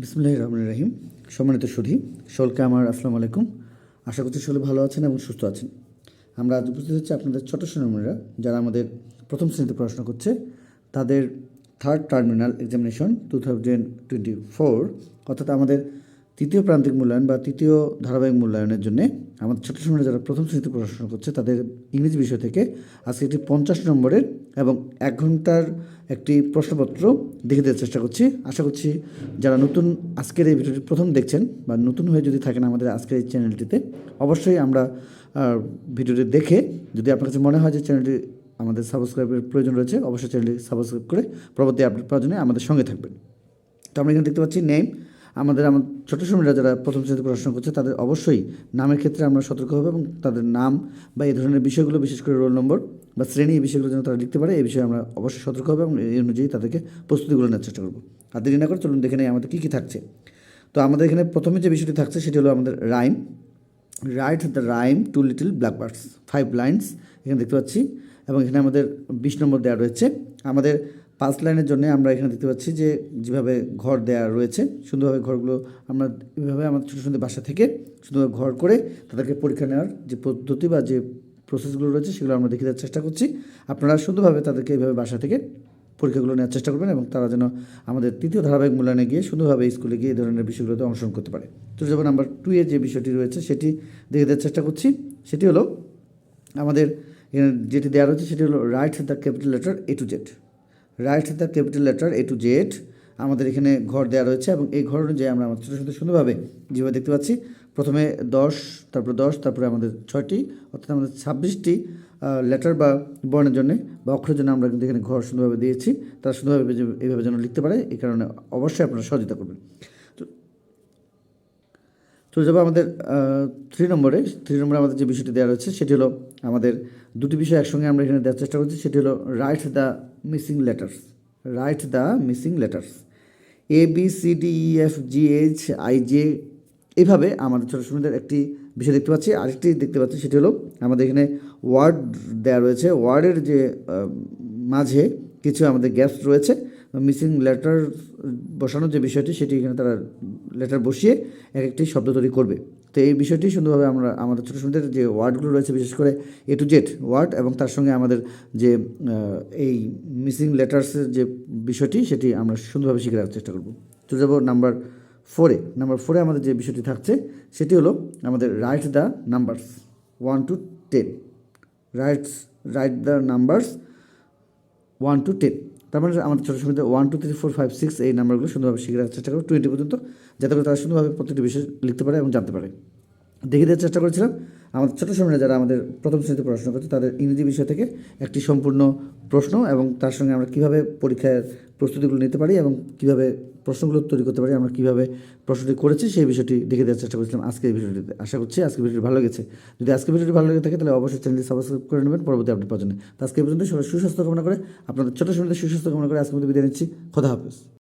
বিসমুল্লাহ রহমান রাহিম। সম্মানিত সুধি, সকলকে আমার আসসালামু আলাইকুম। আশা করছি সকলে ভালো আছেন এবং সুস্থ আছেন। আমরা আজ উপস্থিত হচ্ছি আপনাদের ছোট সোনামণিরা যারা আমাদের প্রথম শ্রেণীতে পড়াশোনা করছে। তাদের third terminal examination two thousand twenty four অর্থাৎ আমাদের তৃতীয় প্রান্তিক মূল্যায়ন বা তৃতীয় ধারাবাহিক মূল্যায়নের জন্য আমাদের ছোট সময় যারা প্রথম শ্রেণীতে পড়াশোনা করছে, তাদের ইংরেজি বিষয় থেকে আজকে একটি পঞ্চাশ নম্বরের এবং এক ঘণ্টার একটি প্রশ্নপত্র দেখে দেওয়ার চেষ্টা করছি। আশা করছি যারা নতুন আজকের এই ভিডিওটি প্রথম দেখছেন বা নতুন হয়ে যদি থাকেন আমাদের আজকের এই চ্যানেলটিতে, অবশ্যই আমরা ভিডিওটি দেখে যদি আপনার কাছে মনে হয় যে চ্যানেলটি আমাদের সাবস্ক্রাইবের প্রয়োজন রয়েছে, অবশ্যই চ্যানেলটি সাবস্ক্রাইব করে পরবর্তী আপডেট পাওয়ার জন্য আমাদের সঙ্গে থাকবেন। তো আমরা এখানে দেখতে পাচ্ছি নেম আমাদের, আমার ছোটো সময়রা যারা প্রথম শ্রেণীতে পড়াশোনা করছে, তাদের অবশ্যই নামের ক্ষেত্রে আমরা সতর্ক হব এবং তাদের নাম বা এই ধরনের বিষয়গুলো, বিশেষ করে রোল নম্বর বা শ্রেণি এই বিষয়গুলো যেন তারা লিখতে পারে, এই বিষয়ে আমরা অবশ্যই সতর্ক হব এবং এই অনুযায়ী তাদেরকে প্রস্তুতিগুলো নেওয়ার চেষ্টা করব। আর দেরি না করে চলুন দেখে নেই আমাদের কী কী থাকছে। তো আমাদের এখানে প্রথমে যে বিষয়টি থাকছে, সেটি হলো আমাদের rhyme. Write the rhyme two little blackbirds five lines, এখানে দেখতে পাচ্ছি। এবং এখানে আমাদের বিশ নম্বর দেওয়া রয়েছে। আমাদের পাঁচ লাইনের জন্য আমরা এখানে দেখতে পাচ্ছি যে যেভাবে ঘর দেওয়া রয়েছে, সুন্দরভাবে ঘরগুলো আমরা এভাবে আমাদের ছোটো সুন্দর বাসা থেকে সুন্দরভাবে ঘর করে তাদেরকে পরীক্ষা নেওয়ার যে পদ্ধতি বা যে প্রসেসগুলো রয়েছে সেগুলো আমরা দেখে দেওয়ার চেষ্টা করছি। আপনারা সুন্দরভাবে তাদেরকে এইভাবে বাসা থেকে পরীক্ষাগুলো নেওয়ার চেষ্টা করবেন এবং তারা যেন আমাদের তৃতীয় ধারাবাহিক মূল্যায়নে গিয়ে সুন্দরভাবে স্কুলে গিয়ে এই ধরনের বিষয়গুলোতে অংশগ্রহণ করতে পারে। তো যখন নাম্বার টু এর যে বিষয়টি রয়েছে সেটি দেখে দেওয়ার চেষ্টা করছি। সেটি হলো আমাদের যেটি দেওয়া রয়েছে সেটি হলো write the capital letter A to Z write the capital letter A to Z আমাদের এখানে ঘর দেওয়া রয়েছে এবং এই ঘর অনুযায়ী আমরা আমাদের ছোটো ছোটো সুন্দরভাবে যেভাবে দেখতে পাচ্ছি, প্রথমে দশ, তারপর দশ, তারপরে আমাদের ছয়টি, অর্থাৎ আমাদের ছাব্বিশটি লেটার বা বর্ণের জন্য বা অক্ষরের জন্য আমরা কিন্তু এখানে ঘর সুন্দরভাবে দিয়েছি। তারা সুন্দরভাবে এইভাবে যেন লিখতে পারে, এই কারণে অবশ্যই আপনারা সহযোগিতা করবেন। চলে যাব আমাদের থ্রি নম্বরে। থ্রি নম্বরে আমাদের যে বিষয়টি দেওয়া রয়েছে, সেটি হলো আমাদের দুটি বিষয় একসঙ্গে আমরা এখানে দেওয়ার চেষ্টা করছি। সেটি হলো write the missing letters write the missing letters A B C D E F G H I J এইভাবে আমাদের ছোটো সুন্দর একটি বিষয় দেখতে পাচ্ছি। আরেকটি দেখতে পাচ্ছি, সেটি হলো আমাদের এখানে ওয়ার্ড দেওয়া রয়েছে। ওয়ার্ডের যে মাঝে কিছু আমাদের গ্যাপস রয়েছে। মিসিং লেটার বসানোর যে বিষয়টি, সেটি এখানে তারা লেটার বসিয়ে এক একটি শব্দ তৈরি করবে। তো এই বিষয়টি সুন্দরভাবে আমরা, আমাদের ছোটো সুন্দর যে ওয়ার্ডগুলো রয়েছে, বিশেষ করে এ টু জেড ওয়ার্ড এবং তার সঙ্গে আমাদের যে এই মিসিং লেটার্সের যে বিষয়টি, সেটি আমরা সুন্দরভাবে শিখে রাখার চেষ্টা করব। চলে যাব নাম্বার ফোরে নাম্বার ফোরে আমাদের যে বিষয়টি থাকছে, সেটি হলো আমাদের write the numbers one to ten writes write the numbers one to ten তার মানে আমাদের ছোটো সময় one two three four five six এই নাম্বারগুলো সুন্দরভাবে শিখে রাখার চেষ্টা করব। টোয়েন্টি পর্যন্ত, যাতে করে তারা সুন্দরভাবে প্রত্যেকটি বিষয় লিখতে পারে এবং জানতে পারে। দেখিয়ে দেওয়ার চেষ্টা করেছিলাম, আমাদের ছোটো সময় যারা আমাদের প্রথম শ্রেণীতে পড়াশোনা করছে, তাদের ইংরেজি বিষয় থেকে একটি সম্পূর্ণ প্রশ্ন এবং তার সঙ্গে আমরা কীভাবে পরীক্ষার প্রস্তুতিগুলো নিতে পারি এবং কীভাবে প্রশ্নগুলো তৈরি করতে পারি, আমরা কীভাবে প্রশ্নটি করেছি সেই বিষয়টি দেখে দেওয়ার চেষ্টা করেছিলাম আজকের ভিডিওটিতে। আশা করছি আজকের ভিডিওটি ভালো লেগেছে। যদি আজকের ভিডিওটি ভালো লেগে থাকে তাহলে অবশ্যই চ্যানেলটি সাবস্ক্রাইব করে নেবেন, পরবর্তী আপডেট পাওয়ার জন্য। আজকে পর্যন্ত সবাই সুস্বাস্থ্য কামনা করে, আপনাদের ছোটো সময় সুস্বাস্থ্য কামনা করে আজকে বিদায় নিচ্ছি। খোদা হাফেজ।